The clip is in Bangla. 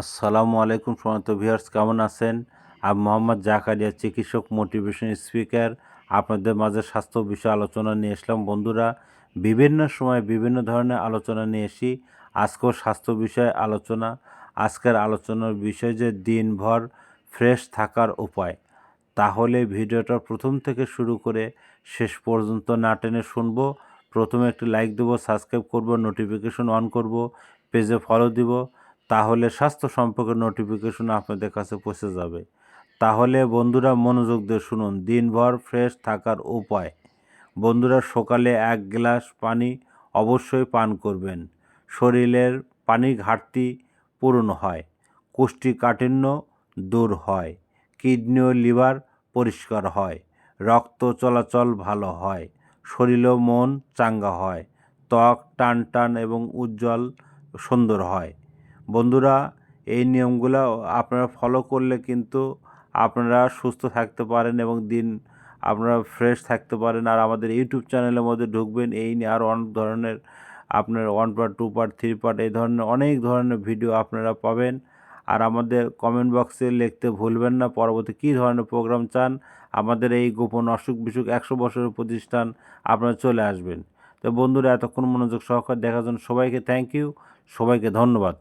আসসালামু আলাইকুম সমস্ত ভিউয়ার্স, কেমন আছেন? আমি মোহাম্মদ জাকারিয়া, চিকিৎসক মোটিভেশন স্পিকার। আপনাদের মাঝে স্বাস্থ্য বিষয়ে আলোচনা নিয়ে এসলাম বন্ধুরা, বিভিন্ন সময় বিভিন্ন ধরনের আলোচনা নিয়ে এসি আজকেও স্বাস্থ্য বিষয়ে আলোচনা। আজকের আলোচনার বিষয় যে দিনভর ফ্রেশ থাকার উপায়। তাহলে ভিডিওটা প্রথম থেকে শুরু করে শেষ পর্যন্ত না টেনে শুনব। প্রথমে একটি লাইক দেবো, সাবস্ক্রাইব করব, নোটিফিকেশন অন করব, পেজে ফলো দিব। তাহলে স্বাস্থ্য সম্পর্কে নোটিফিকেশন আপনাদের কাছে পৌঁছে যাবে। তাহলে বন্ধুরা মনোযোগ দিয়ে শুনুন, দিনভর ফ্রেশ থাকার উপায়। বন্ধুরা সকালে এক গ্লাস পানি অবশ্যই পান করবেন। শরীরের পানি ঘাটতি পূরণ হয়, কোষ্ঠীকাঠিন্য দূর হয় কিডনি ও লিভার পরিষ্কার হয়, রক্ত চলাচল ভালো হয়, শরীর ও মন চাঙ্গা হয়, ত্বক টান টান এবং উজ্জ্বল সুন্দর হয়। বন্ধুরা, এই নিয়মগুলো আপনারা ফলো করলে কিন্তু আপনারা সুস্থ থাকতে পারেন এবং দিন আপনারা ফ্রেশ থাকতে পারেন। আর আমাদের ইউটিউব চ্যানেলের মধ্যে ঢুকবেন, এই নিয়ে আরও অনেক ধরনের আপনার one part two part three part এই ধরনের অনেক ধরনের ভিডিও আপনারা পাবেন। আর আমাদের কমেন্ট বক্সে লিখতে ভুলবেন না, পরবর্তী কী ধরনের প্রোগ্রাম চান, আমাদের এই গোপন অসুখ বিসুখ একশো বছরের প্রতিষ্ঠান আপনারা চলে আসবেন। তো বন্ধুরা, এতক্ষণ মনোযোগ সহকারে দেখার জন্য সবাইকে থ্যাংক ইউ সবাইকে ধন্যবাদ।